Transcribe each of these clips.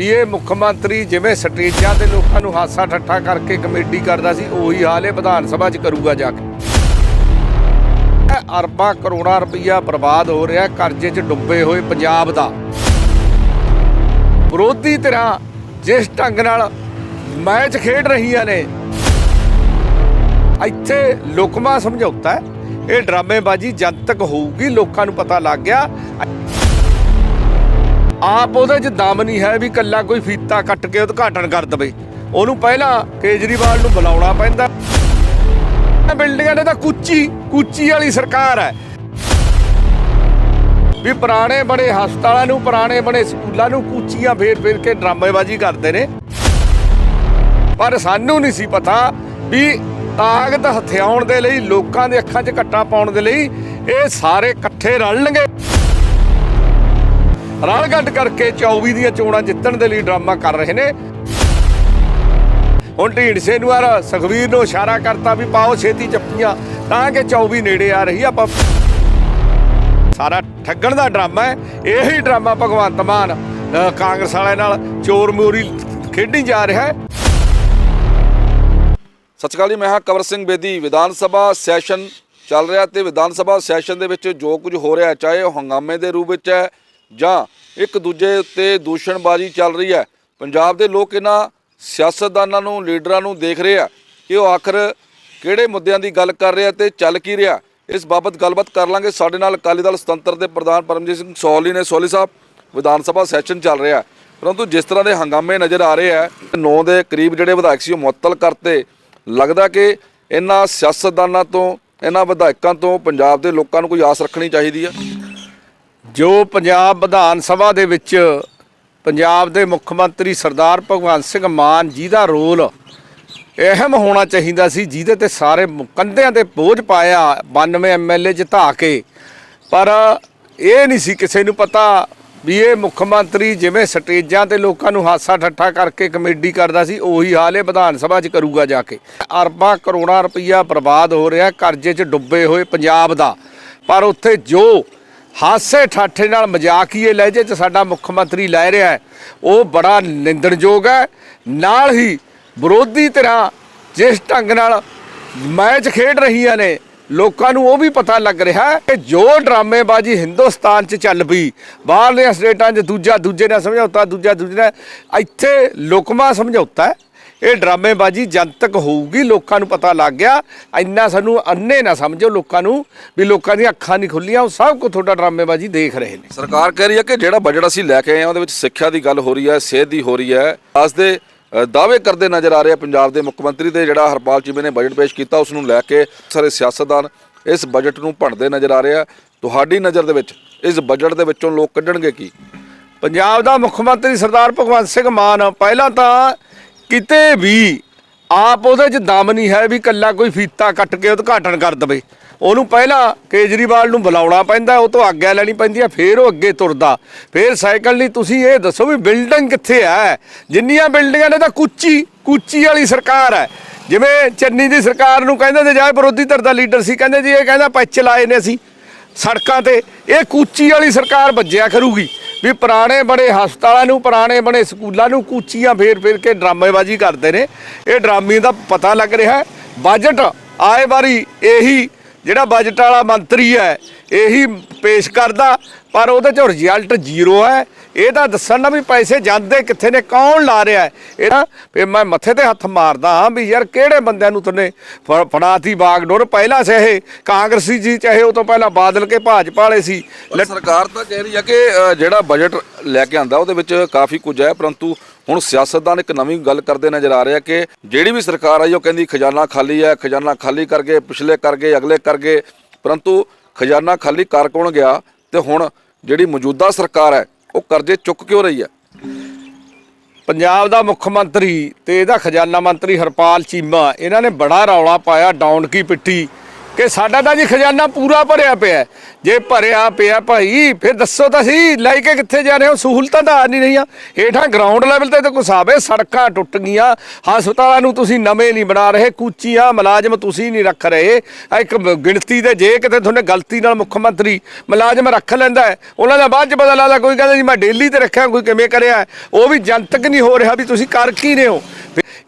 ਵੀ ਇਹ ਮੁੱਖ ਮੰਤਰੀ ਜਿਵੇਂ ਸਟੇਜਾਂ ਤੇ ਲੋਕਾਂ ਨੂੰ ਹਾਸਾ ਠੱਠਾ ਕਰਕੇ ਕਮੇਡੀ ਕਰਦਾ ਸੀ, ਉਹੀ ਹਾਲ ਇਹ ਵਿਧਾਨ ਸਭਾ 'ਚ ਕਰੂਗਾ ਜਾ ਕੇ। ਅਰਬਾਂ ਕਰੋੜਾਂ ਰੁਪਈਆ ਬਰਬਾਦ ਹੋ ਰਿਹਾ, ਕਰਜ਼ੇ 'ਚ ਡੁੱਬੇ ਹੋਏ ਪੰਜਾਬ ਦਾ। ਵਿਰੋਧੀ ਧਿਰਾਂ ਜਿਸ ਢੰਗ ਨਾਲ ਮੈਚ ਖੇਡ ਰਹੀਆਂ ਨੇ, ਇੱਥੇ ਲੁਕਮਾ ਸਮਝੌਤਾ ਹੈ। ਇਹ ਡਰਾਮੇਬਾਜ਼ੀ ਜਦ ਤੱਕ ਹੋਊਗੀ, ਲੋਕਾਂ ਨੂੰ ਪਤਾ ਲੱਗ ਗਿਆ। ਆਪ ਉਹਦੇ 'ਚ ਦਮ ਨਹੀਂ ਹੈ ਵੀ ਕੱਲਾ ਕੋਈ ਫੀਤਾ ਕੱਟ ਕੇ ਉਦਘਾਟਨ ਕਰ ਦਵੇ। ਉਹਨੂੰ ਪਹਿਲਾਂ ਕੇਜਰੀਵਾਲ ਨੂੰ ਬੁਲਾਉਣਾ ਪੈਂਦਾ। ਬਿਲਡਿੰਗਾਂ ਨੇ ਤਾਂ ਕੁੱਚੀ ਕੁੱਚੀ ਵਾਲੀ ਸਰਕਾਰ ਹੈ। ਵੀ ਪੁਰਾਣੇ ਬਣੇ ਹਸਪਤਾਲਾਂ ਨੂੰ, ਪੁਰਾਣੇ ਬਣੇ ਸਕੂਲਾਂ ਨੂੰ ਕੁੱਚੀਆਂ ਫੇਰ ਫੇਰ ਕੇ ਡਰਾਮੇਬਾਜ਼ੀ ਕਰਦੇ ਨੇ। ਪਰ ਸਾਨੂੰ ਨਹੀਂ ਸੀ ਪਤਾ ਵੀ ਤਾਕਤ ਹਥਿਆਉਣ ਦੇ ਲਈ, ਲੋਕਾਂ ਦੇ ਅੱਖਾਂ 'ਚ ਕੱਟਾ ਪਾਉਣ ਦੇ ਲਈ ਇਹ ਸਾਰੇ ਇਕੱਠੇ ਰਲਣਗੇ। ਰਲ ਗੱਡ ਕਰਕੇ 24 ਦੀਆਂ ਚੋਣਾਂ ਜਿੱਤਣ ਦੇ ਲਈ ਡਰਾਮਾ ਕਰ ਰਹੇ ਨੇ। ਹੁਣ ਢੀਂਡਸੇ ਨੂੰ ਆਰ ਸੁਖਵੀਰ ਨੂੰ ਇਸ਼ਾਰਾ ਕਰਤਾ ਵੀ ਪਾਓ ਛੇਤੀ ਚੱਪੀਆਂ, ਤਾਂ ਕਿ 24 ਨੇੜੇ ਆ ਰਹੀ ਆਪਾਂ ਸਾਰਾ ਠੱਗਣ ਦਾ ਡਰਾਮਾ ਹੈ, ਇਹੀ ਡਰਾਮਾ ਭਗਵੰਤ ਮਾਨ ਕਾਂਗਰਸ ਵਾਲਿਆਂ ਨਾਲ ਚੋਰ ਮੋਰੀ ਖੇਡੀ ਜਾ ਰਿਹਾ ਹੈ। ਸਤਿ ਸ਼੍ਰੀ ਅਕਾਲ ਜੀ, ਮੈਂ ਹਾਂ ਕਵਰ ਸਿੰਘ ਬੇਦੀ। ਵਿਧਾਨ ਸਭਾ ਸੈਸ਼ਨ ਚੱਲ ਰਿਹਾ ਤੇ ਵਿਧਾਨ ਸਭਾ ਸੈਸ਼ਨ ਦੇ ਵਿੱਚ ਜੋ ਕੁਝ ਹੋ ਰਿਹਾ, ਚਾਹੇ ਉਹ ਹੰਗਾਮੇ ਦੇ ਰੂਪ ਵਿੱਚ ਹੈ ਜਾਂ ਇੱਕ ਦੂਜੇ ਉੱਤੇ ਦੂਸ਼ਣਬਾਜ਼ੀ ਚੱਲ ਰਹੀ ਹੈ। ਪੰਜਾਬ ਦੇ ਲੋਕ ਇਹਨਾਂ ਸਿਆਸਤਦਾਨਾਂ ਨੂੰ, ਲੀਡਰਾਂ ਨੂੰ ਦੇਖ ਰਹੇ ਆ ਕਿ ਉਹ ਆਖਰ ਕਿਹੜੇ ਮੁੱਦਿਆਂ ਦੀ ਗੱਲ ਕਰ ਰਿਹਾ ਤੇ ਚੱਲ ਕੀ ਰਿਹਾ। ਇਸ ਬਾਬਤ ਗੱਲਬਾਤ ਕਰ ਲਾਂਗੇ। ਸਾਡੇ ਨਾਲ ਅਕਾਲੀ ਦਲ ਸੁਤੰਤਰ ਦੇ ਪ੍ਰਧਾਨ ਪਰਮਜੀਤ ਸਿੰਘ ਸੋਹਲੀ ਨੇ। ਸੋਹਲੀ ਸਾਹਿਬ, ਵਿਧਾਨ ਸਭਾ ਸੈਸ਼ਨ ਚੱਲ ਰਿਹਾ ਪਰੰਤੂ ਜਿਸ ਤਰ੍ਹਾਂ ਦੇ ਹੰਗਾਮੇ ਨਜ਼ਰ ਆ ਰਹੇ ਆ 9 ਦੇ ਕਰੀਬ ਜਿਹੜੇ ਵਿਧਾਇਕ ਸੀ ਉਹ ਮੁਅੱਤਲ ਕਰਤੇ। ਲੱਗਦਾ ਕਿ ਇਹਨਾਂ ਸਿਆਸਤਦਾਨਾਂ ਤੋਂ, ਇਹਨਾਂ ਵਿਧਾਇਕਾਂ ਤੋਂ, ਪੰਜਾਬ ਦੇ ਲੋਕਾਂ ਨੂੰ ਕੋਈ ਆਸ ਰੱਖਣੀ ਚਾਹੀਦੀ ਆ ਜੋ ਪੰਜਾਬ ਵਿਧਾਨ ਸਭਾ ਦੇ ਵਿੱਚ ਪੰਜਾਬ ਦੇ ਮੁੱਖ ਮੰਤਰੀ ਸਰਦਾਰ ਭਗਵੰਤ ਸਿੰਘ ਮਾਨ ਜੀ ਦਾ ਰੋਲ ਅਹਿਮ ਹੋਣਾ ਚਾਹੀਦਾ ਸੀ, ਜਿਹਦੇ ਤੇ ਸਾਰੇ ਕੰਧਿਆਂ ਤੇ ਬੋਝ ਪਾਇਆ 92 ਐਮਐਲਏ ਜਿਤਾ ਕੇ। ਪਰ ਇਹ ਨਹੀਂ ਸੀ ਕਿਸੇ ਨੂੰ ਪਤਾ ਵੀ ਇਹ ਮੁੱਖ ਮੰਤਰੀ ਜਿਵੇਂ ਸਟੇਜਾਂ ਤੇ ਲੋਕਾਂ ਨੂੰ ਹਾਸਾ ਠੱਠਾ ਕਰਕੇ ਕਮੇਡੀ ਕਰਦਾ ਸੀ, ਉਹੀ ਹਾਲ ਇਹ ਵਿਧਾਨ ਸਭਾ 'ਚ ਕਰੂਗਾ ਜਾ ਕੇ। ਅਰਬਾਂ ਕਰੋੜਾਂ ਰੁਪਈਆ ਬਰਬਾਦ ਹੋ ਰਿਹਾ, ਕਰਜ਼ੇ 'ਚ ਡੁੱਬੇ ਹੋਏ ਪੰਜਾਬ ਦਾ। ਪਰ ਉੱਥੇ ਜੋ ਹਾਸੇ ਠਾਠੇ ਨਾਲ ਮਜ਼ਾਕੀਏ ਲਹਿਜੇ 'ਚ ਸਾਡਾ ਮੁੱਖ ਮੰਤਰੀ ਲੈ ਰਿਹਾ ਹੈ। ਉਹ ਬੜਾ ਨਿੰਦਣਯੋਗ ਹੈ। ਨਾਲ ਹੀ ਵਿਰੋਧੀ ਧਿਰਾਂ ਜਿਸ ਢੰਗ ਨਾਲ ਮੈਚ ਖੇਡ ਰਹੀਆਂ ਨੇ, ਲੋਕਾਂ ਨੂੰ ਉਹ ਵੀ ਪਤਾ ਲੱਗ ਰਿਹਾ ਕਿ ਜੋ ਡਰਾਮੇਬਾਜ਼ੀ ਹਿੰਦੁਸਤਾਨ 'ਚ ਚੱਲ ਪਈ ਬਾਹਰਲੇ ਸਟੇਟਾਂ 'ਚ ਦੂਜਾ ਦੂਜੇ ਨਾਲ ਸਮਝੌਤਾ ਦੂਜਾ ਦੂਜੇ ਨਾਲ ਇੱਥੇ ਲੁਕਮਾ ਸਮਝੌਤਾ ਹੈ। ਇਹ ਡਰਾਮੇਬਾਜ਼ੀ ਜਨਤਕ ਹੋਊਗੀ ਲੋਕਾਂ ਨੂੰ ਪਤਾ ਲੱਗ ਗਿਆ। ਇੰਨਾ ਸਾਨੂੰ ਅੰਨੇ ਨਾ ਸਮਝੋ ਲੋਕਾਂ ਨੂੰ ਵੀ ਲੋਕਾਂ ਦੀਆਂ ਅੱਖਾਂ ਨਹੀਂ ਖੁੱਲੀਆਂ ਉਹ ਸਭ ਕੁਝ ਤੁਹਾਡਾ ਡਰਾਮੇਬਾਜ਼ੀ ਦੇਖ ਰਹੇ ਨੇ। ਸਰਕਾਰ ਕਹਿ ਰਹੀ ਹੈ ਕਿ ਜਿਹੜਾ ਬਜਟ ਅਸੀਂ ਲੈ ਕੇ ਆਏ ਹਾਂ ਉਹਦੇ ਵਿੱਚ ਸਿੱਖਿਆ ਦੀ ਗੱਲ ਹੋ ਰਹੀ ਹੈ ਸਿਹਤ ਦੀ ਹੋ ਰਹੀ ਹੈ। ਅੱਜ ਦੇ ਦਾਅਵੇ ਕਰਦੇ ਨਜ਼ਰ ਆ ਰਹੇ ਆ ਪੰਜਾਬ ਦੇ ਮੁੱਖ ਮੰਤਰੀ ਤੇ ਜਿਹੜਾ ਹਰਪਾਲ ਚੀਮੇ ਨੇ ਬਜਟ ਪੇਸ਼ ਕੀਤਾ ਉਸ ਨੂੰ ਲੈ ਕੇ ਸਾਰੇ ਸਿਆਸਤਦਾਨ ਇਸ ਬਜਟ ਨੂੰ ਭੰਡਦੇ ਨਜ਼ਰ ਆ ਰਹੇ ਆ। ਤੁਹਾਡੀ ਨਜ਼ਰ ਦੇ ਵਿੱਚ ਇਸ ਬਜਟ ਦੇ ਵਿੱਚੋਂ ਲੋਕ ਕੱਢਣਗੇ ਕੀ? ਪੰਜਾਬ ਦਾ ਮੁੱਖ ਮੰਤਰੀ ਸਰਦਾਰ ਭਗਵੰਤ ਸਿੰਘ ਮਾਨ ਪਹਿਲਾਂ ਤਾਂ ਕਿਤੇ ਵੀ ਆਪ ਉਹਦੇ 'ਚ ਦਮ ਨਹੀਂ ਹੈ ਵੀ ਕੱਲਾ ਕੋਈ ਫੀਤਾ ਕੱਟ ਕੇ ਉਦਘਾਟਨ ਕਰ ਦਵੇ। ਉਹਨੂੰ ਪਹਿਲਾਂ ਕੇਜਰੀਵਾਲ ਨੂੰ ਬੁਲਾਉਣਾ ਪੈਂਦਾ, ਉਹ ਤੋਂ ਆਗਿਆ ਲੈਣੀ ਪੈਂਦੀ ਹੈ ਫੇਰ ਉਹ ਅੱਗੇ ਤੁਰਦਾ। ਫੇਰ ਸਾਈਕਲ ਲਈ ਤੁਸੀਂ ਇਹ ਦੱਸੋ ਵੀ ਬਿਲਡਿੰਗ ਕਿੱਥੇ ਹੈ? ਜਿੰਨੀਆਂ ਬਿਲਡਿੰਗਾਂ ਨੇ ਤਾਂ ਕੁੱਚੀ ਕੁੱਚੀ ਵਾਲੀ ਸਰਕਾਰ ਹੈ। ਜਿਵੇਂ ਚੰਨੀ ਦੀ ਸਰਕਾਰ ਨੂੰ ਕਹਿੰਦੇ ਤੇ ਜਾਏ ਵਿਰੋਧੀ ਧਿਰ ਦਾ ਲੀਡਰ ਸੀ, ਕਹਿੰਦੇ ਜੀ ਇਹ ਕਹਿੰਦਾ ਪੈਚ ਲਾਏ ਨੇ ਅਸੀਂ ਸੜਕਾਂ ਤੇ। ਇਹ ਕੂਚੀ ਵਾਲੀ ਸਰਕਾਰ ਵੱਜਿਆ ਕਰੂਗੀ। ਵੀ ਪੁਰਾਣੇ ਬਣੇ ਹਸਪਤਾਲਾਂ ਨੂੰ, ਪੁਰਾਣੇ ਬਣੇ ਸਕੂਲਾਂ ਨੂੰ ਕੂਚੀਆਂ ਫੇਰ ਫੇਰ ਕੇ ਡਰਾਮੇਬਾਜ਼ੀ ਕਰਦੇ ਨੇ। ਇਹ ਡਰਾਮੇ ਦਾ ਪਤਾ ਲੱਗ ਰਿਹਾ ਬਜਟ ਆਏ ਵਾਰੀ ਇਹੀ, ਜਿਹੜਾ ਬਜਟ ਵਾਲਾ ਮੰਤਰੀ ਹੈ ਇਹੀ ਪੇਸ਼ ਕਰਦਾ ਪਰ ਉਹਦੇ ਚ ਰਿਜ਼ਲਟ ਜ਼ੀਰੋ ਹੈ। ਇਹ ਤਾਂ ਦੱਸਣ ਨਾ ਵੀ ਪੈਸੇ ਜਾਂਦੇ ਕਿੱਥੇ ਨੇ ਕੌਣ ਲਾ ਰਿਹਾ ਹੈ? ਇਹ ਨਾ ਵੀ ਮੈਂ ਮੱਥੇ ਤੇ ਹੱਥ ਮਾਰਦਾ ਹਾਂ ਵੀ ਯਾਰ ਕਿਹੜੇ ਬੰਦਿਆਂ ਨੂੰ ਤੁਨੇ ਫੜਾਤੀ ਬਾਗਡੋਰ ਪਹਿਲਾਂ ਸੇ ਇਹ ਕਾਂਗਰਸੀ ਜੀ ਚਾਹੇ ਉਹ ਤੋਂ ਪਹਿਲਾਂ ਬਾਦਲ ਕੇ ਭਾਜਪਾ ਵਾਲੇ ਸੀ। ਸਰਕਾਰ ਤਾਂ ਕਹਿ ਰਹੀ ਹੈ ਕਿ ਜਿਹੜਾ ਬਜਟ ਲੈ ਕੇ ਆਂਦਾ ਉਹਦੇ ਵਿੱਚ ਕਾਫੀ ਕੁਝ ਹੈ ਪਰੰਤੂ ਹੁਣ ਸਿਆਸਤਦਾਨ ਇੱਕ ਨਵੀਂ ਗੱਲ ਕਰਦੇ ਨਜ਼ਰ ਆ ਰਿਹਾ ਕਿ ਜਿਹੜੀ ਵੀ ਸਰਕਾਰ ਆਈ ਉਹ ਕਹਿੰਦੀ ਖਜ਼ਾਨਾ ਖਾਲੀ ਹੈ ਖਜ਼ਾਨਾ ਖਾਲੀ ਕਰ ਗਏ ਪਿਛਲੇ ਕਰ ਗਏ ਅਗਲੇ ਕਰ ਗਏ ਪਰੰਤੂ ਖਜ਼ਾਨਾ ਖਾਲੀ ਕਰ ਕੌਣ ਗਿਆ ਤੇ ਹੁਣ ਜਿਹੜੀ ਮੌਜੂਦਾ ਸਰਕਾਰ ਹੈ, ਉਹ ਕਰਜ਼ੇ ਚੁੱਕ ਕਿਉਂ ਰਹੀ ਹੈ? ਪੰਜਾਬ ਦਾ ਮੁੱਖ ਮੰਤਰੀ ਤੇ ਇਹਦਾ ਖਜ਼ਾਨਾ ਮੰਤਰੀ ਹਰਪਾਲ ਚੀਮਾ, ਇਹਨਾਂ ਨੇ ਬੜਾ ਰੌਲਾ ਪਾਇਆ ਡਾਊਨ ਕੀ ਪਿੱਟੀ ਕਿ ਸਾਡਾ ਤਾਂ ਜੀ ਖਜ਼ਾਨਾ ਪੂਰਾ ਭਰਿਆ ਪਿਆ ਜੇ ਭਰਿਆ ਪਿਆ ਭਾਈ, ਫਿਰ ਦੱਸੋ ਤਾਂ ਸਹੀ, ਲੈ ਕੇ ਕਿੱਥੇ ਜਾ ਰਹੇ ਹੋ? ਸਹੂਲਤਾਂ ਤਾਂ ਆ ਨਹੀਂ ਰਹੀਆਂ। ਹੇਠਾਂ ਗਰਾਊਂਡ ਲੈਵਲ ਤੇ ਤਾਂ ਕੁਛ ਆਵੇ, ਸੜਕਾਂ ਟੁੱਟ ਗਈਆਂ, ਹਸਪਤਾਲਾਂ ਨੂੰ ਤੁਸੀਂ ਨਵੇਂ ਨਹੀਂ ਬਣਾ ਰਹੇ, ਕੂਚੀਆਂ, ਮੁਲਾਜ਼ਮ ਤੁਸੀਂ ਨਹੀਂ ਰੱਖ ਰਹੇ। ਆਹ ਇੱਕ ਗਿਣਤੀ ਦੇ, ਜੇ ਕਿਤੇ ਤੁਹਾਨੇ ਗਲਤੀ ਨਾਲ ਮੁੱਖ ਮੰਤਰੀ ਮੁਲਾਜ਼ਮ ਰੱਖ ਲੈਂਦਾ ਹੈ, ਉਹਨਾਂ ਦਾ ਬਾਅਦ ਚ ਪਤਾ ਲੱਗਦਾ, ਕੋਈ ਕਹਿੰਦਾ ਜੀ ਮੈਂ ਡੇਲੀ ਤੇ ਰੱਖਿਆ, ਕੋਈ ਕਿਵੇਂ ਕਰਿਆ। ਉਹ ਵੀ ਜਨਤਕ ਨਹੀਂ ਹੋ ਰਿਹਾ ਵੀ ਤੁਸੀਂ ਕਰ ਕੀ ਰਹੇ ਹੋ।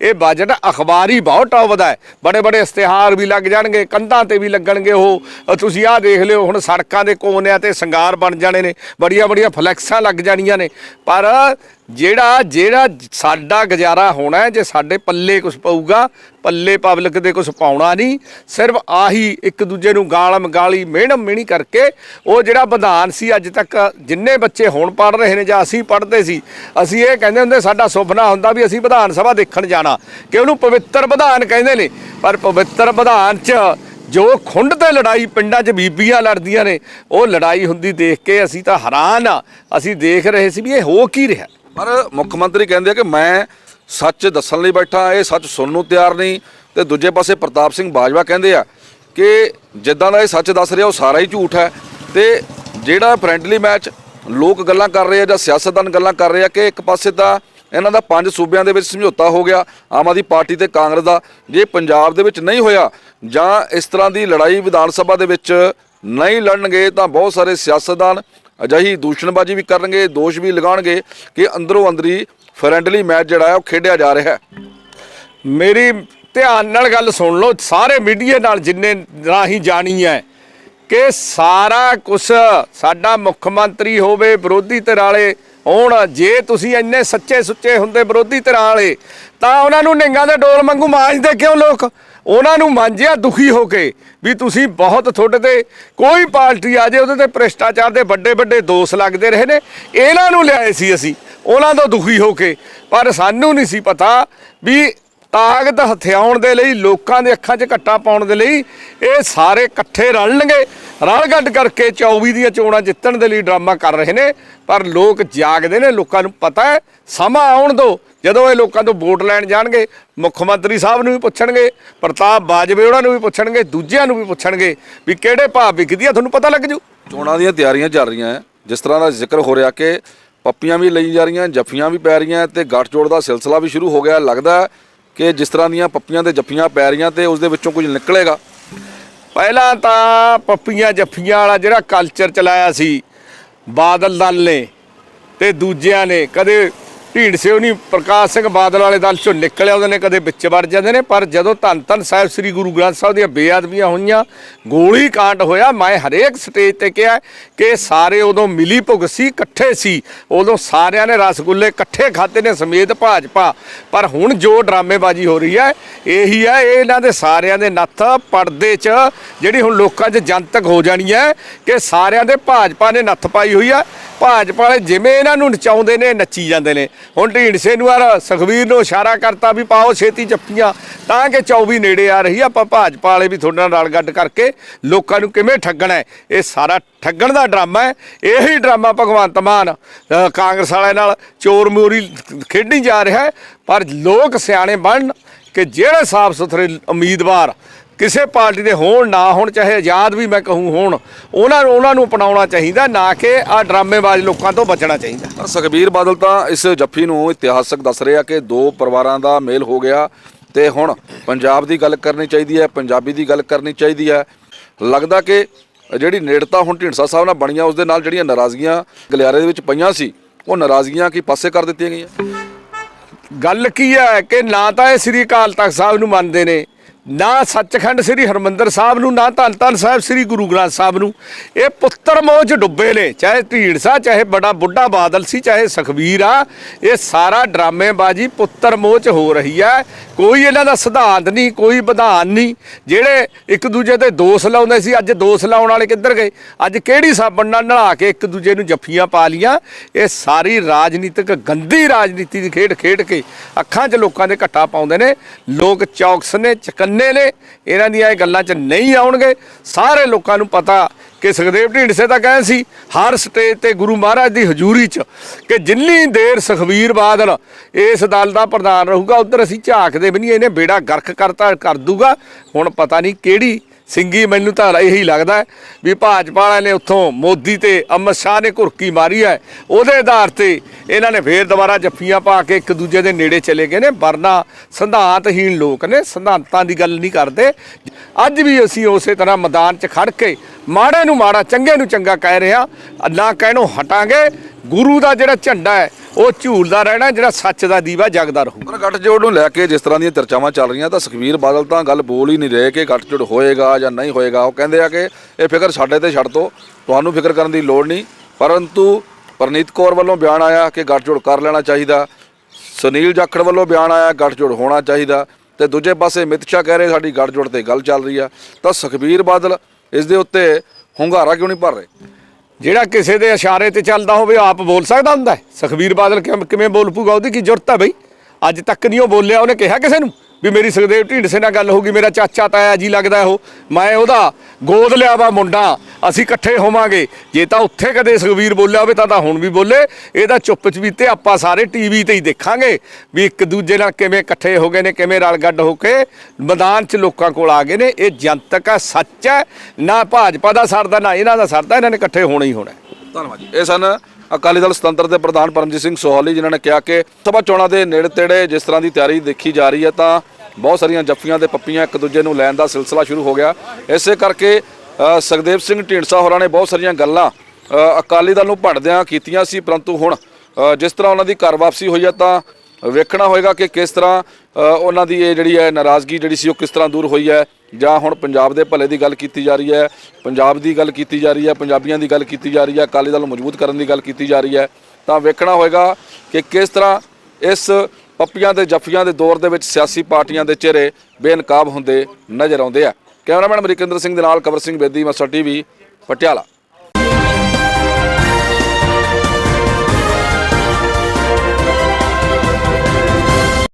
ਇਹ ਬਜਟ ਅਖਬਾਰੀ ਬਹੁਤ ਟੌਪਦਾ ਹੈ। ਬੜੇ ਬੜੇ ਇਸ਼ਤਿਹਾਰ ਵੀ ਲੱਗ ਜਾਣਗੇ, ਕੰਧਾਂ ਤੇ ਵੀ ਲੱਗਣਗੇ ਉਹ। ਤੁਸੀਂ ਆਹ ਦੇਖ ਲਿਓ, ਹੁਣ ਸੜਕਾਂ ਦੇ ਕੋਨਿਆਂ ਤੇ ਸ਼ਿੰਗਾਰ ਬਣ ਜਾਣੇ ਨੇ ਬੜੀਆਂ ਬੜੀਆਂ ਫਲੈਕਸਾਂ ਲੱਗ ਜਾਣੀਆਂ ਨੇ। ਪਰ ਜਿਹੜਾ ਜਿਹੜਾ ਸਾਡਾ ਗੁਜ਼ਾਰਾ ਹੋਣਾ ਜੇ ਸਾਡੇ ਪੱਲੇ ਕੁਝ ਪਊਗਾ, ਪੱਲੇ ਪਬਲਿਕ ਦੇ ਕੁਝ ਪਾਉਣਾ ਨਹੀਂ, ਸਿਰਫ ਆਹੀ ਇੱਕ ਦੂਜੇ ਨੂੰ ਗਾਲਮ ਗਾਲੀ ਮਿਹਣਮ ਮਿਹਣੀ ਕਰਕੇ ਉਹ ਜਿਹੜਾ ਵਿਧਾਨ ਸੀ ਅੱਜ ਤੱਕ ਜਿੰਨੇ ਬੱਚੇ ਹੁਣ ਪੜ ਰਹੇ ਨੇ ਜਾਂ ਅਸੀਂ ਪੜ੍ਹਦੇ ਸੀ, ਅਸੀਂ ਇਹ ਕਹਿੰਦੇ ਹੁੰਦੇ ਸਾਡਾ ਸੁਪਨਾ ਹੁੰਦਾ ਵੀ ਅਸੀਂ ਵਿਧਾਨ ਸਭਾ ਦੇਖਣ ਜਾਣਾ, ਕਿ ਉਹਨੂੰ ਪਵਿੱਤਰ ਵਿਧਾਨ ਕਹਿੰਦੇ ਨੇ, ਪਰ ਪਵਿੱਤਰ ਵਿਧਾਨ 'ਚ ਜੋ ਖੁੰਡ ਤੇ ਲੜਾਈ ਪਿੰਡਾਂ 'ਚ ਬੀਬੀਆਂ ਲੜਦੀਆਂ ਨੇ, ਉਹ ਲੜਾਈ ਹੁੰਦੀ ਦੇਖ ਕੇ ਅਸੀਂ ਤਾਂ ਹੈਰਾਨ ਆ, ਅਸੀਂ ਦੇਖ ਰਹੇ ਸੀ ਵੀ ਇਹ ਹੋ ਕੀ ਰਿਹਾ। ਪਰ ਮੁੱਖ ਮੰਤਰੀ ਕਹਿੰਦੇ ਆ ਕਿ ਮੈਂ ਸੱਚ ਦੱਸਣ ਲਈ ਬੈਠਾ, ਇਹ ਸੱਚ ਸੁਣਨ ਨੂੰ ਤਿਆਰ ਨਹੀਂ। ਤੇ ਦੂਜੇ ਪਾਸੇ ਪ੍ਰਤਾਪ ਸਿੰਘ ਬਾਜਵਾ ਕਹਿੰਦੇ ਆ ਕਿ ਜਿੱਦਾਂ ਦਾ ਇਹ ਸੱਚ ਦੱਸ ਰਿਹਾ, ਉਹ ਸਾਰਾ ਹੀ ਝੂਠ ਹੈ। ਤੇ ਜਿਹੜਾ ਫ੍ਰੈਂਡਲੀ ਮੈਚ ਲੋਕ ਗੱਲਾਂ ਕਰ ਰਹੇ ਆ ਜਾਂ ਸਿਆਸਤਦਾਨ ਗੱਲਾਂ ਕਰ ਰਹੇ ਆ ਕਿ ਇੱਕ ਪਾਸੇ ਤਾਂ ਇਹਨਾਂ ਦਾ ਪੰਜ ਸੂਬਿਆਂ ਦੇ ਵਿੱਚ ਸਮਝੌਤਾ ਹੋ ਗਿਆ, ਆਮ ਆਦਮੀ ਪਾਰਟੀ ਤੇ ਕਾਂਗਰਸ ਦਾ, ਜੇ ਪੰਜਾਬ ਦੇ ਵਿੱਚ ਨਹੀਂ ਹੋਇਆ ਜਾਂ ਇਸ ਤਰ੍ਹਾਂ ਦੀ ਲੜਾਈ ਵਿਧਾਨ ਸਭਾ ਦੇ ਵਿੱਚ ਨਹੀਂ ਲੜਨਗੇ, ਤਾਂ ਬਹੁਤ ਸਾਰੇ ਸਿਆਸਤਦਾਨ ਅਜਿਹੀ ਦੂਸ਼ਣਬਾਜ਼ੀ ਵੀ ਕਰਨਗੇ, ਦੋਸ਼ ਵੀ ਲਗਾਉਣਗੇ ਕਿ ਅੰਦਰੋਂ ਅੰਦਰੀ ਫਰੈਂਡਲੀ ਮੈਚ ਜਿਹੜਾ ਉਹ ਖੇਡਿਆ ਜਾ ਰਿਹਾ ਹੈ। ਮੇਰੀ ਧਿਆਨ ਨਾਲ ਗੱਲ ਸੁਣ ਲਓ, ਸਾਰੇ ਮੀਡੀਆ ਨਾਲ ਜਿੰਨੇ ਰਾਹੀਂ ਜਾਣੀ ਹੈ ਕਿ ਸਾਰਾ ਕੁਝ ਸਾਡਾ ਮੁੱਖ ਮੰਤਰੀ ਹੋਵੇ, ਵਿਰੋਧੀ ਧਿਰ ਵਾਲੇ ਹੋਣ, ਜੇ ਤੁਸੀਂ ਇੰਨੇ ਸੱਚੇ ਸੁੱਚੇ ਹੁੰਦੇ ਵਿਰੋਧੀ ਧਿਰਾਂ ਵਾਲੇ, ਤਾਂ ਉਹਨਾਂ ਨੂੰ ਨਿੰਗਾ ਦੇ ਡੋਲ ਵਾਂਗੂ ਮਾਂਜਦੇ ਕਿਉਂ ਲੋਕ? ਉਹਨਾਂ ਨੂੰ ਮਾਂਜਿਆ ਦੁਖੀ ਹੋ ਕੇ ਵੀ ਤੁਸੀਂ ਬਹੁਤ ਤੁਹਾਡੇ ਤੇ ਕੋਈ ਪਾਰਟੀ ਆ ਜੇ, ਉਹਦੇ ਤੇ ਭ੍ਰਿਸ਼ਟਾਚਾਰ ਦੇ ਵੱਡੇ ਵੱਡੇ ਦੋਸ਼ ਲੱਗਦੇ ਰਹੇ ਨੇ। ਇਹਨਾਂ ਨੂੰ ਲਿਆਏ ਸੀ ਅਸੀਂ, ਉਹਨਾਂ ਤੋਂ ਦੁਖੀ ਹੋ ਕੇ। ਪਰ ਸਾਨੂੰ ਨਹੀਂ ਸੀ ਪਤਾ ਵੀ ਤਾਕਤ ਹਥਿਆਉਣ ਦੇ ਲਈ, ਲੋਕਾਂ ਦੇ ਅੱਖਾਂ 'ਚ ਘੱਟਾ ਪਾਉਣ ਦੇ ਲਈ ਇਹ ਸਾਰੇ ਇਕੱਠੇ ਰਲਣਗੇ। ਰਲ ਗੱਡ ਕਰਕੇ 24 ਦੀਆਂ ਚੋਣਾਂ ਜਿੱਤਣ ਦੇ ਲਈ ਡਰਾਮਾ ਕਰ ਰਹੇ ਨੇ, ਪਰ ਲੋਕ ਜਾਗਦੇ ਨੇ। ਲੋਕਾਂ ਨੂੰ ਪਤਾ ਹੈ, ਸਮਾਂ ਆਉਣ ਦੋ। ਜਦੋਂ ਇਹ ਲੋਕਾਂ ਤੋਂ ਵੋਟ ਲੈਣ ਜਾਣਗੇ, ਮੁੱਖ ਮੰਤਰੀ ਸਾਹਿਬ ਨੂੰ ਵੀ ਪੁੱਛਣਗੇ, ਪ੍ਰਤਾਪ ਬਾਜਵੇ ਉਹਨਾਂ ਨੂੰ ਵੀ ਪੁੱਛਣਗੇ, ਦੂਜਿਆਂ ਨੂੰ ਵੀ ਪੁੱਛਣਗੇ ਵੀ ਕਿਹੜੇ ਭਾਅ ਵਿਕਦੀ ਆ, ਤੁਹਾਨੂੰ ਪਤਾ ਲੱਗ ਜੂ। ਚੋਣਾਂ ਦੀਆਂ ਤਿਆਰੀਆਂ ਚੱਲ ਰਹੀਆਂ ਹੈ। ਜਿਸ ਤਰ੍ਹਾਂ ਦਾ ਜ਼ਿਕਰ ਹੋ ਰਿਹਾ ਕਿ ਪੱਪੀਆਂ ਵੀ ਲਈ ਜਾ ਰਹੀਆਂ, ਜੱਫੀਆਂ ਵੀ ਪੈ ਰਹੀਆਂ ਤੇ ਗੱਠਜੋੜ ਦਾ ਸਿਲਸਿਲਾ ਵੀ ਸ਼ੁਰੂ ਹੋ ਗਿਆ। ਲੱਗਦਾ ਕਿ ਜਿਸ ਤਰ੍ਹਾਂ ਦੀਆਂ ਪੱਪੀਆਂ ਤੇ ਜੱਫੀਆਂ ਪੈ ਰਹੀਆਂ ਤੇ ਉਸ ਦੇ ਵਿੱਚੋਂ ਕੁਝ ਨਿਕਲੇਗਾ। ਪਹਿਲਾਂ ਤਾਂ ਪੱਪੀਆਂ ਜੱਫੀਆਂ ਵਾਲਾ ਜਿਹੜਾ ਕਲਚਰ ਚਲਾਇਆ ਸੀ, ਬਾਦਲ ਦਲ ਨੇ ਤੇ ਦੂਜਿਆਂ ਨੇ, ਕਦੇ ਢੀਂਡਸੇ ਉਹਨੀ ਪ੍ਰਕਾਸ਼ ਸਿੰਘ ਬਾਦਲ ਵਾਲੇ ਦਲ ਚੋਂ ਨਿਕਲਿਆ, ਉਹਦੇ ਨੇ ਕਦੇ ਵਿੱਚ ਵੜ ਜਾਂਦੇ ਨੇ, ਪਰ ਜਦੋਂ ਧੰਨ ਧੰਨ ਸਾਹਿਬ ਸ੍ਰੀ ਗੁਰੂ ਗ੍ਰੰਥ ਸਾਹਿਬ ਦੀਆਂ ਬੇਅਦਬੀਆਂ ਹੋਈਆਂ, ਗੋਲੀ ਕਾਂਡ ਹੋਇਆ, ਮੈਂ ਹਰੇਕ ਸਟੇਜ ਤੇ ਕਿਹਾ ਕਿ ਸਾਰੇ ਉਦੋਂ ਮਿਲੀ ਭੁਗ ਸੀ, ਇਕੱਠੇ ਸੀ। ਉਦੋਂ ਸਾਰਿਆਂ ਨੇ ਰਸਗੁੱਲੇ ਇਕੱਠੇ ਖਾਦੇ ਨੇ, ਸਮੇਤ ਭਾਜਪਾ। ਪਰ ਹੁਣ ਜੋ ਡਰਾਮੇਬਾਜ਼ੀ ਹੋ ਰਹੀ ਹੈ, ਇਹੀ ਹੈ, ਇਹ ਇਹਨਾਂ ਦੇ ਸਾਰਿਆਂ ਦੇ ਨੱਥ ਪਰਦੇ 'ਚ, ਜਿਹੜੀ ਹੁਣ ਲੋਕਾਂ 'ਚ ਜਨਤਕ ਹੋ ਜਾਣੀ ਹੈ, ਕਿ ਸਾਰਿਆਂ ਦੇ ਭਾਜਪਾ ਨੇ ਨੱਥ ਪਾਈ ਹੋਈ ਹੈ ਭਾਜਪਾ ਵਾਲੇ ਜਿਵੇਂ ਇਹਨਾਂ ਨੂੰ ਨਚਾਉਂਦੇ ਨੇ, ਨੱਚੀ ਜਾਂਦੇ ਨੇ। ਹੁਣ ਢੀਂਡਸੇ ਨੂੰ ਆ ਸੁਖਵੀਰ ਨੂੰ ਇਸ਼ਾਰਾ ਕਰਤਾ ਵੀ ਪਾਓ ਛੇਤੀ ਚੱਪੀਆਂ ਤਾਂ ਕਿ 24 ਨੇੜੇ ਆ ਰਹੀ ਆਪਾਂ ਭਾਜਪਾ ਵਾਲੇ ਵੀ ਤੁਹਾਡੇ ਨਾਲ ਰਲ ਗੱਡ ਕਰਕੇ ਲੋਕਾਂ ਨੂੰ ਕਿਵੇਂ ਠੱਗਣਾ ਹੈ? ਇਹ ਸਾਰਾ ਠੱਗਣ ਦਾ ਡਰਾਮਾ ਹੈ। ਇਹੀ ਡਰਾਮਾ ਭਗਵੰਤ ਮਾਨ ਕਾਂਗਰਸ ਵਾਲਿਆਂ ਨਾਲ ਚੋਰ ਮੋਰੀ ਖੇਡੀ ਜਾ ਰਿਹਾ ਪਰ ਲੋਕ ਸਿਆਣੇ ਬਣਨ ਕਿ ਜਿਹੜੇ ਸਾਫ਼ ਸੁਥਰੇ ਉਮੀਦਵਾਰ ਕਿਸੇ ਪਾਰਟੀ ਦੇ ਹੋਣ ਨਾ ਹੋਣ ਚਾਹੇ ਆਜ਼ਾਦ ਵੀ ਮੈਂ ਕਹੂੰ ਹੋਣ ਉਹਨਾਂ ਨੂੰ ਉਹਨਾਂ ਨੂੰ ਅਪਣਾਉਣਾ ਚਾਹੀਦਾ ਨਾ ਕਿ ਆ ਡਰਾਮੇਬਾਜ਼ ਲੋਕਾਂ ਤੋਂ ਬਚਣਾ ਚਾਹੀਦਾ। ਸੁਖਬੀਰ ਬਾਦਲ ਤਾਂ ਇਸ ਜੱਫੀ ਨੂੰ ਇਤਿਹਾਸਕ ਦੱਸ ਰਿਹਾ ਕਿ ਦੋ ਪਰਿਵਾਰਾਂ ਦਾ ਮੇਲ ਹੋ ਗਿਆ ਤੇ ਹੁਣ ਪੰਜਾਬ ਦੀ ਗੱਲ ਕਰਨੀ ਚਾਹੀਦੀ ਹੈ ਪੰਜਾਬੀ ਦੀ ਗੱਲ ਕਰਨੀ ਚਾਹੀਦੀ ਹੈ। ਲੱਗਦਾ ਕਿ ਜਿਹੜੀ ਨੇੜਤਾ ਹੁਣ ਢੀਂਡਸਾ ਸਾਹਿਬ ਨਾਲ ਬਣੀਆਂ ਉਸ ਦੇ ਨਾਲ ਜਿਹੜੀਆਂ ਨਾਰਾਜ਼ਗੀਆਂ ਗਲਿਆਰੇ ਦੇ ਵਿੱਚ ਪਈਆਂ ਸੀ ਉਹ ਨਾਰਾਜ਼ਗੀਆਂ ਕੀ ਪਾਸੇ ਕਰ ਦਿੱਤੀਆਂ ਗਈਆਂ? ਗੱਲ ਕੀ ਹੈ ਕਿ ਨਾ ਤਾਂ ਇਹ ਸ੍ਰੀ ਅਕਾਲ ਤਖਤ ਸਾਹਿਬ ਨੂੰ ਮੰਨਦੇ ਨੇ ਨਾ ਸੱਚਖੰਡ ਸ੍ਰੀ ਹਰਮੰਦਰ ਸਾਹਿਬ ਨੂੰ, ਨਾ ਧੰਨ ਧੰਨ ਸਾਹਿਬ ਸ੍ਰੀ ਗੁਰੂ ਗ੍ਰੰਥ ਸਾਹਿਬ ਨੂੰ। ਇਹ ਪੁੱਤਰ ਮੋਹ ਚ ਡੁੱਬੇ ਨੇ, ਚਾਹੇ ਢੀੜਸਾ ਚਾਹੇ ਬੜਾ ਬੁੱਢਾ ਬਾਦਲ ਸੀ, ਚਾਹੇ ਸੁਖਬੀਰ ਆ, ਇਹ ਸਾਰਾ ਡਰਾਮੇਬਾਜ਼ੀ ਪੁੱਤਰ ਮੋਹ ਚ ਹੋ ਰਹੀ ਹੈ ਕੋਈ ਇਹਨਾਂ ਦਾ ਸਿਧਾਂਤ ਨਹੀਂ, ਕੋਈ ਵਿਧਾਨ ਨਹੀਂ। ਜਿਹੜੇ ਇੱਕ ਦੂਜੇ ਤੇ ਦੋਸ਼ ਲਾਉਂਦੇ ਸੀ, ਅੱਜ ਦੋਸ਼ ਲਾਉਣ ਵਾਲੇ ਕਿੱਧਰ ਗਏ? ਅੱਜ ਕਿਹੜੀ ਸਾਬਣ ਨਾਲ ਨਲਾ ਕੇ ਇੱਕ ਦੂਜੇ ਨੂੰ ਜੱਫੀਆਂ ਪਾ ਲੀਆਂ ਇਹ ਸਾਰੀ ਰਾਜਨੀਤਿਕ ਗੰਦੀ ਰਾਜਨੀਤੀ ਦੀ ਖੇਡ ਖੇਡ ਕੇ ਅੱਖਾਂ 'ਚ ਲੋਕਾਂ ਦੇ ਘੱਟਾ ਪਾਉਂਦੇ ਨੇ। ਲੋਕ ਚੌਕਸ ਨੇ, ਚਕੰਨੇ ਨੇ। ਇਹਨਾਂ ਦੀਆਂ ਇਹ ਗੱਲਾਂ 'ਚ ਨਹੀਂ ਆਉਣਗੇ। ਸਾਰੇ ਲੋਕਾਂ ਨੂੰ ਪਤਾ ਕਿ ਸੁਖਦੇਵ ਢੀਂਡਸੇ ਤਾਂ ਕਹਿੰਦੇ ਸੀ, ਹਰ ਸਟੇਜ ਤੇ ਗੁਰੂ ਮਹਾਰਾਜ ਦੀ ਹਜ਼ੂਰੀ 'ਚ ਕਿ ਜਿੰਨੀ ਦੇਰ ਸੁਖਬੀਰ ਬਾਦਲ ਇਸ ਦਲ ਦਾ ਪ੍ਰਧਾਨ ਰਹੂਗਾ, ਉਧਰ ਅਸੀਂ ਝਾਕਦੇ ਵੀ ਨਹੀਂ, ਇਹਨੇ ਬੇੜਾ ਗਰਕ ਕਰਤਾ, ਕਰ ਦੂਗਾ। ਹੁਣ ਪਤਾ ਨਹੀਂ ਕਿਹੜੀ ਸਿੰਗੀ, ਮੈਨੂੰ ਤਾਂ ਇਹੀ ਲੱਗਦਾ ਹੈ ਵੀ ਭਾਜਪਾ ਵਾਲਿਆਂ ਨੇ ਉੱਥੋਂ ਮੋਦੀ ਤੇ ਅਮਿਤ ਸ਼ਾਹ ਨੇ ਘੁਰਕੀ ਮਾਰੀ ਹੈ। ਉਹਦੇ ਆਧਾਰ ਤੇ ਇਹਨਾਂ ਨੇ ਫੇਰ ਦੁਬਾਰਾ ਜੱਫੀਆਂ ਪਾ ਕੇ ਇੱਕ ਦੂਜੇ ਦੇ ਨੇੜੇ ਚਲੇ ਗਏ ਨੇ। ਵਰਨਾ ਸਿਧਾਂਤਹੀਣ ਲੋਕ ਨੇ, ਸਿਧਾਂਤਾਂ ਦੀ ਗੱਲ ਨਹੀਂ ਕਰਦੇ। ਅੱਜ ਵੀ ਅਸੀਂ ਉਸੇ ਤਰ੍ਹਾਂ ਮੈਦਾਨ 'ਚ ਖੜ ਕੇ ਮਾੜੇ ਨੂੰ ਮਾੜਾ, ਚੰਗੇ ਨੂੰ ਚੰਗਾ ਕਹਿ ਰਹੇ ਹਾਂ। ਨਾ ਕਹਿਣੋਂ ਹਟਾਂਗੇ। ਗੁਰੂ ਦਾ ਜਿਹੜਾ ਝੰਡਾ ਹੈ, ਉਹ ਝੂਲਦਾ ਰਹਿਣਾ, ਜਿਹੜਾ ਸੱਚ ਦਾ ਦੀਵਾ ਜਗਦਾ ਰਹੂ। ਪਰ ਗੱਠਜੋੜ ਨੂੰ ਲੈ ਕੇ ਜਿਸ ਤਰ੍ਹਾਂ ਦੀਆਂ ਚਰਚਾਵਾਂ ਚੱਲ ਰਹੀਆਂ, ਤਾਂ ਸੁਖਵੀਰ ਬਾਦਲ ਤਾਂ ਗੱਲ ਬੋਲ ਹੀ ਨਹੀਂ ਰਹੇ ਕਿ ਗੱਠਜੋੜ ਹੋਏਗਾ ਜਾਂ ਨਹੀਂ ਹੋਏਗਾ। ਉਹ ਕਹਿੰਦੇ ਆ ਕਿ ਇਹ ਫਿਕਰ ਸਾਡੇ ਤੇ ਛੱਡ ਦੋ ਤੁਹਾਨੂੰ ਫਿਕਰ ਕਰਨ ਦੀ ਲੋੜ ਨਹੀਂ। ਪਰੰਤੂ ਪਰਨੀਤ ਕੌਰ ਵੱਲੋਂ ਬਿਆਨ ਆਇਆ ਕਿ ਗੱਠਜੋੜ ਕਰ ਲੈਣਾ ਚਾਹੀਦਾ। ਸੁਨੀਲ ਜਾਖੜ ਵੱਲੋਂ ਬਿਆਨ ਆਇਆ ਗੱਠਜੋੜ ਹੋਣਾ ਚਾਹੀਦਾ। ਤੇ ਦੂਜੇ ਪਾਸੇ ਅਮਿਤ ਸ਼ਾਹ ਕਹਿ ਰਹੇ, ਸਾਡੀ ਗੱਠਜੋੜ ਤੇ ਗੱਲ ਚੱਲ ਰਹੀ ਆ। ਤਾਂ ਸੁਖਬੀਰ ਬਾਦਲ ਇਸ ਦੇ ਉੱਤੇ ਹੁੰਗਾਰਾ ਕਿਉਂ ਨਹੀਂ ਭਰ ਰਹੇ? ਜਿਹੜਾ ਕਿਸੇ ਦੇ ਇਸ਼ਾਰੇ ਤੇ ਚੱਲਦਾ ਹੋਵੇ, ਆਪ ਬੋਲ ਸਕਦਾ ਹੁੰਦਾ ਹੈ। ਸੁਖਬੀਰ ਬਾਦਲ ਕਿਵੇਂ ਕਿਵੇਂ ਬੋਲ ਪੂਗਾ ਉਹਦੀ ਕੀ ਜ਼ਰੂਰਤ ਹੈ ਬਈ? ਅੱਜ ਤੱਕ ਨਹੀਂ ਉਹ ਬੋਲਿਆ, ਉਹਨੇ ਕਿਹਾ ਕਿਸੇ ਨੂੰ? ਵੀ ਮੇਰੀ ਸੁਖਦੇਵ ਢੀਂਡਸੇ ਨਾਲ ਗੱਲ ਹੋ ਗਈ, ਮੇਰਾ ਚਾਚਾ ਤਾਇਆ ਜੀ ਲੱਗਦਾ ਉਹ। ਮੈਂ ਉਹਦਾ ਗੋਦ ਲਿਆ ਵਾ ਮੁੰਡਾ, ਅਸੀਂ ਇਕੱਠੇ ਹੋਵਾਂਗੇ। ਜੇ ਤਾਂ ਉੱਥੇ ਕਦੇ ਸੁਖਬੀਰ ਬੋਲਿਆ ਹੋਵੇ, ਤਾਂ ਤਾਂ ਹੁਣ ਵੀ ਬੋਲੇ। ਇਹਦਾ ਚੁੱਪ ਚਪੀਤੇ ਆਪਾਂ ਸਾਰੇ ਟੀਵੀ ਤੇ ਹੀ ਦੇਖਾਂਗੇ ਵੀ ਇੱਕ ਦੂਜੇ ਨਾਲ ਕਿਵੇਂ ਇਕੱਠੇ ਹੋ ਗਏ ਨੇ, ਕਿਵੇਂ ਰਲ ਗੱਡ ਹੋ ਕੇ ਮੈਦਾਨ 'ਚ ਲੋਕਾਂ ਕੋਲ ਆ ਗਏ ਨੇ। ਇਹ ਜਨਤਕ ਹੈ ਸੱਚ ਹੈ। ਨਾ ਭਾਜਪਾ ਦਾ ਸਰਦਾ, ਨਾ ਇਹਨਾਂ ਦਾ ਸਰਦਾ, ਇਹਨਾਂ ਨੇ ਇਕੱਠੇ ਹੋਣਾ ਹੀ ਹੋਣਾ ਧੰਨਵਾਦ ਜੀ। ਇਹ ਸਨ ਅਕਾਲੀ ਦਲ ਸੁਤੰਤਰ ਦੇ ਪ੍ਰਧਾਨ ਪਰਮਜੀਤ ਸਿੰਘ ਸੋਹਾਲੀ ਜਿਨ੍ਹਾਂ ਨੇ ਕਿਹਾ ਕਿ ਸਭਾ ਚੋਣਾਂ ਦੇ ਨੇੜੇ ਤੇੜੇ ਜਿਸ ਤਰ੍ਹਾਂ ਦੀ ਤਿਆਰੀ ਦੇਖੀ ਜਾ ਰਹੀ ਹੈ ਤਾਂ ਬਹੁਤ ਸਾਰੀਆਂ ਜੱਫੀਆਂ ਤੇ ਪੱਪੀਆਂ ਇੱਕ ਦੂਜੇ ਨੂੰ ਲੈਣ ਦਾ ਸਿਲਸਿਲਾ ਸ਼ੁਰੂ ਹੋ ਗਿਆ। ਇਸੇ ਕਰਕੇ ਅ, ਸੁਖਦੇਵ ਸਿੰਘ ਢੀਂਡਸਾ ਹੋਰਾਂ ਨੇ ਬਹੁਤ ਸਾਰੀਆਂ ਗੱਲਾਂ ਅਕਾਲੀ ਦਲ ਨੂੰ ਭੰਡਦਿਆਂ ਕੀਤੀਆਂ ਸੀ ਪਰੰਤੂ ਹੁਣ ਜਿਸ ਤਰ੍ਹਾਂ ਉਹਨਾਂ ਦੀ ਘਰ ਵਾਪਸੀ ਹੋਈ ਹੈ ਤਾਂ ਵੇਖਣਾ ਹੋਏਗਾ ਕਿ ਕਿਸ ਤਰ੍ਹਾਂ ਉਹਨਾਂ ਦੀ ਇਹ ਜਿਹੜੀ ਹੈ ਨਾਰਾਜ਼ਗੀ ਜਿਹੜੀ ਸੀ ਉਹ ਕਿਸ ਤਰ੍ਹਾਂ ਦੂਰ ਹੋਈ ਹੈ। ਜਾਂ ਹੁਣ ਪੰਜਾਬ ਦੇ ਭਲੇ ਦੀ ਗੱਲ ਕੀਤੀ ਜਾ ਰਹੀ ਹੈ, ਪੰਜਾਬ ਦੀ ਗੱਲ ਕੀਤੀ ਜਾ ਰਹੀ ਹੈ, ਪੰਜਾਬੀਆਂ ਦੀ ਗੱਲ ਕੀਤੀ ਜਾ ਰਹੀ ਹੈ, ਅਕਾਲੀ ਦਲ ਨੂੰ ਮਜ਼ਬੂਤ ਕਰਨ ਦੀ ਗੱਲ ਕੀਤੀ ਜਾ ਰਹੀ ਹੈ, ਤਾਂ ਵੇਖਣਾ ਹੋਏਗਾ ਕਿ ਕਿਸ ਤਰ੍ਹਾਂ ਇਸ ਪੱਪੀਆਂ ਤੇ ਜੱਫੀਆਂ ਦੇ ਦੌਰ ਦੇ ਵਿੱਚ ਸਿਆਸੀ ਪਾਰਟੀਆਂ ਦੇ ਚਿਹਰੇ ਬੇਨਕਾਬ ਹੁੰਦੇ ਨਜ਼ਰ ਆਉਂਦੇ ਆ। ਕੈਮਰਾਮੈਨ ਅਮਰੀਕਿੰਦਰ ਸਿੰਘ ਦੇ ਨਾਲ ਕਵਰ ਸਿੰਘ ਬੇਦੀ ਮਸਾ ਟੀਵੀ, ਪਟਿਆਲਾ।